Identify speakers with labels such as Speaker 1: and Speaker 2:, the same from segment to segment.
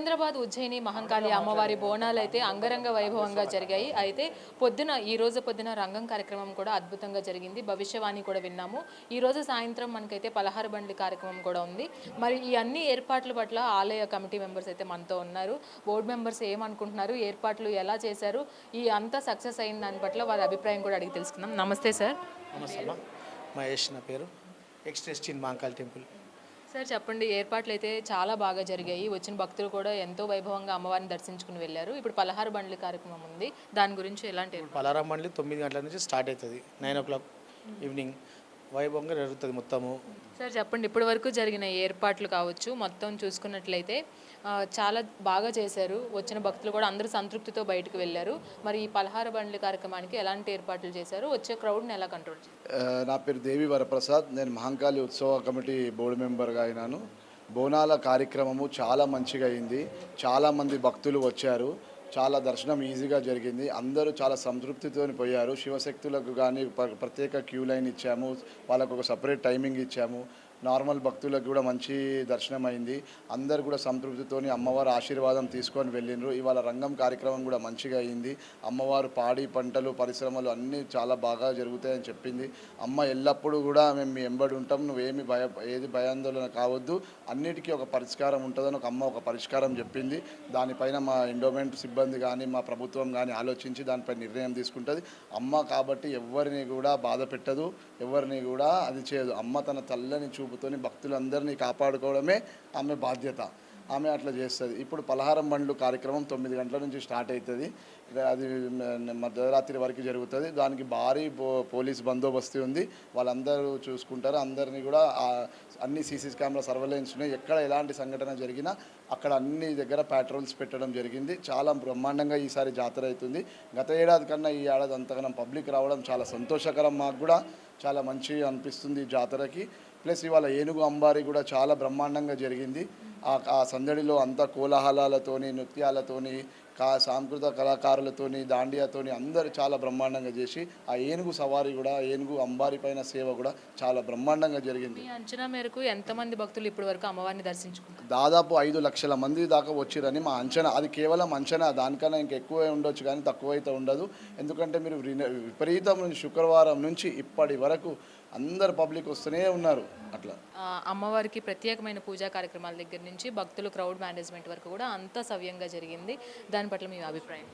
Speaker 1: సికింద్రాబాద్ ఉజ్జయిని మహంకాళి అమ్మవారి బోనాలు అయితే అంగరంగ వైభవంగా జరిగాయి. అయితే పొద్దున ఈ రోజు పొద్దున రంగం కార్యక్రమం కూడా అద్భుతంగా జరిగింది. భవిష్యవాణి కూడా విన్నాము. ఈ రోజు సాయంత్రం మనకైతే పలహార బండి కార్యక్రమం కూడా ఉంది. మరి ఈ అన్ని ఏర్పాట్ల పట్ల ఆలయ కమిటీ మెంబర్స్ అయితే మనతో ఉన్నారు. బోర్డు మెంబర్స్ ఏమనుకుంటున్నారు? ఏర్పాట్లు ఎలా చేశారు? ఈ అంతా సక్సెస్ అయిన దాని పట్ల వారి అభిప్రాయం కూడా అడిగి తెలుసుకుందాం. నమస్తే సార్.
Speaker 2: నమస్తే మహేష్ నా పేరు. ఎక్స్ట్రెస్టిన్ మాంకాల్ టెంపుల్.
Speaker 1: సార్ చెప్పండి. ఏర్పాట్లు అయితే చాలా బాగా జరిగాయి. వచ్చిన భక్తులు కూడా ఎంతో వైభవంగా అమ్మవారిని దర్శించుకుని వెళ్ళారు. ఇప్పుడు పలహార బండ్ల కార్యక్రమం ఉంది. దాని గురించి ఎలాంటి
Speaker 2: పలహార బండ్లు తొమ్మిది గంటల నుంచి స్టార్ట్ అవుతుంది. Nine o'clock evening. వైభవంగా జరుగుతుంది మొత్తము.
Speaker 1: సార్ చెప్పండి. ఇప్పటి వరకు జరిగిన ఏర్పాట్లు కావచ్చు మొత్తం చూసుకున్నట్లయితే చాలా బాగా చేశారు. వచ్చిన భక్తులు కూడా అందరూ సంతృప్తితో బయటకు వెళ్ళారు. మరి ఈ పలహార బండ్ల కార్యక్రమానికి ఎలాంటి ఏర్పాట్లు చేశారు? వచ్చే క్రౌడ్ని ఎలా కంట్రోల్ చేశారు?
Speaker 3: నా పేరు దేవి వరప్రసాద్. నేను మహంకాళి ఉత్సవ కమిటీ బోర్డు మెంబర్గా అయినాను. బోనాల కార్యక్రమము చాలా మంచిగా అయింది. చాలామంది భక్తులు వచ్చారు. చాలా దర్శనం ఈజీగా జరిగింది. అందరూ చాలా సంతృప్తితో పోయారు. శివశక్తులకు కానీ ప్రత్యేక క్యూ లైన్ ఇచ్చాము. వాళ్ళకు ఒక సపరేట్ టైమింగ్ ఇచ్చాము. నార్మల్ భక్తులకు కూడా మంచి దర్శనం అయింది అందరు కూడా సంతృప్తితోని అమ్మవారి ఆశీర్వాదం తీసుకొని వెళ్ళిండ్రు. ఇవాళ రంగం కార్యక్రమం కూడా మంచిగా అయింది. అమ్మవారు పాడి పంటలు పరిశ్రమలు అన్నీ చాలా బాగా జరుగుతాయని చెప్పింది. అమ్మ ఎల్లప్పుడూ కూడా మేము మీ ఎంబడి ఉంటాం. నువ్వేమి భయ ఏది భయాందోళన కావద్దు. అన్నిటికీ ఒక పరిష్కారం ఉంటుందని ఒక అమ్మ ఒక పరిష్కారం చెప్పింది. దానిపైన మా ఎండోమెంట్ సిబ్బంది కానీ మా ప్రభుత్వం కానీ ఆలోచించి దానిపై నిర్ణయం తీసుకుంటుంది. అమ్మ కాబట్టి ఎవరిని కూడా బాధ పెట్టదు ఎవరిని కూడా అది చేయదు. అమ్మ తన తల్లని చూపుతోని భక్తులందరినీ కాపాడుకోవడమే ఆమె బాధ్యత. ఆమె అట్లా చేస్తుంది. ఇప్పుడు పలహారం బండ్లు కార్యక్రమం తొమ్మిది గంటల నుంచి స్టార్ట్ అవుతుంది అది మధ్యరాత్రి వరకు జరుగుతుంది. దానికి భారీ పో పోలీస్ బందోబస్తు ఉంది. వాళ్ళందరూ చూసుకుంటారు. అందరినీ కూడా అన్ని సీసీ కెమెరా సర్వేలెన్స్ ఉన్నాయి. ఎక్కడ ఎలాంటి సంఘటన జరిగినా అక్కడ అన్ని దగ్గర ప్యాట్రోల్స్ పెట్టడం జరిగింది. చాలా బ్రహ్మాండంగా ఈసారి జాతర అవుతుంది గత ఏడాది కన్నా ఈ ఏడాది అంతగానం పబ్లిక్ రావడం చాలా సంతోషకరం మాకు కూడా. చాలా మంచిగా అనిపిస్తుంది జాతరకి. ప్లస్ ఇవాళ ఏనుగు అంబారి కూడా చాలా బ్రహ్మాండంగా జరిగింది. ఆ ఆ సందడిలో అంతా కోలాహలాలతోని నృత్యాలతోని కా సాంస్కృతిక కళాకారులతోని దాండియాతోని అందరూ చాలా బ్రహ్మాండంగా చేసి ఆ ఏనుగు సవారీ కూడా ఏనుగు అంబారి పైన సేవ కూడా చాలా బ్రహ్మాండంగా జరిగింది.
Speaker 1: మీ అంచనా మేరకు ఎంతమంది భక్తులు ఇప్పటి వరకు అమ్మవారిని దర్శించుకుంటారు
Speaker 3: దాదాపు ఐదు లక్షల మంది దాకా వచ్చిరని మా అంచనా. అది కేవలం అంచనా. దానికన్నా ఇంకా ఎక్కువే ఉండొచ్చు కానీ తక్కువ అయితే ఉండదు. ఎందుకంటే మీరు విపరీతం నుంచి శుక్రవారం నుంచి ఇప్పటి వరకు అందరు పబ్లిక్ వస్తూనే ఉన్నారు అట్లా.
Speaker 1: అమ్మవారికి ప్రత్యేకమైన పూజా కార్యక్రమాల దగ్గర నుంచి భక్తులు క్రౌడ్ మేనేజ్మెంట్ వరకు కూడా అంతా సవ్యంగా జరిగింది. దాని పట్ల మీ అభిప్రాయం?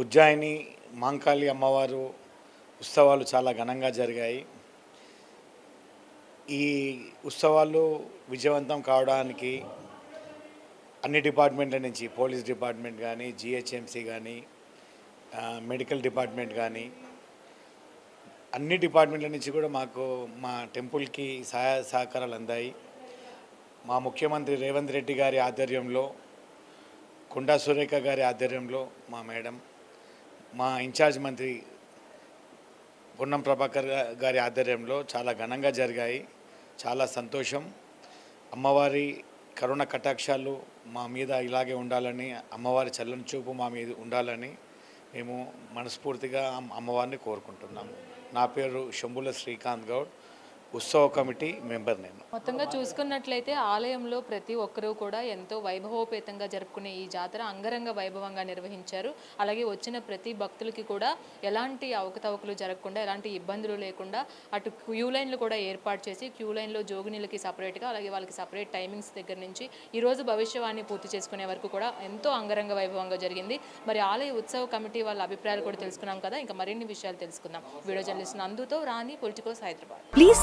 Speaker 4: ఉజ్జాయిని మాంకాళి అమ్మవారు ఉత్సవాలు చాలా ఘనంగా జరిగాయి. ఈ ఉత్సవాలు విజయవంతం కావడానికి అన్ని డిపార్ట్మెంట్ల నుంచి పోలీస్ డిపార్ట్మెంట్ కానీ జిహెచ్ఎంసీ కానీ మెడికల్ డిపార్ట్మెంట్ కానీ అన్ని డిపార్ట్మెంట్ల నుంచి కూడా మాకు మా టెంపుల్కి సహాయ సహకారాలు అందాయి. మా ముఖ్యమంత్రి రేవంత్ రెడ్డి గారి ఆధ్వర్యంలో కొండా సురేఖ గారి ఆధ్వర్యంలో మా మేడం మా ఇన్ఛార్జ్ మంత్రి పొన్నం ప్రభాకర్ గారి ఆధ్వర్యంలో చాలా ఘనంగా జరిగాయి. చాలా సంతోషం. అమ్మవారి కరుణ కటాక్షాలు మా మీద ఇలాగే ఉండాలని అమ్మవారి చల్లని చూపు మా మీద ఉండాలని మేము మనస్ఫూర్తిగా అమ్మవారిని కోరుకుంటున్నాము. నా పేరు శంభుల శ్రీకాంత్ గౌడ్. ఉత్సవ కమిటీ మెంబర్ నేను.
Speaker 1: మొత్తంగా చూసుకున్నట్లయితే ఆలయంలో ప్రతి ఒక్కరూ కూడా ఎంతో వైభవోపేతంగా జరుపుకునే ఈ జాతర అంగరంగ వైభవంగా నిర్వహించారు. అలాగే వచ్చిన ప్రతి భక్తులకి కూడా ఎలాంటి అవకతవకలు జరగకుండా ఎలాంటి ఇబ్బందులు లేకుండా అటు క్యూ లైన్లు కూడా ఏర్పాటు చేసి క్యూ లైన్లో జోగినీలకి సపరేట్గా అలాగే వాళ్ళకి సపరేట్ టైమింగ్స్ దగ్గర నుంచి ఈ రోజు భవిష్యవాణి పూర్తి చేసుకునే వరకు కూడా ఎంతో అంగరంగ వైభవంగా జరిగింది. మరి ఆలయ ఉత్సవ కమిటీ వాళ్ళ అభిప్రాయాలు కూడా తెలుసుకున్నాం కదా ఇంకా మరిన్ని విషయాలు తెలుసుకుందాం. Video journalist నందుతో Rani politicos Hyderabad.
Speaker 5: Please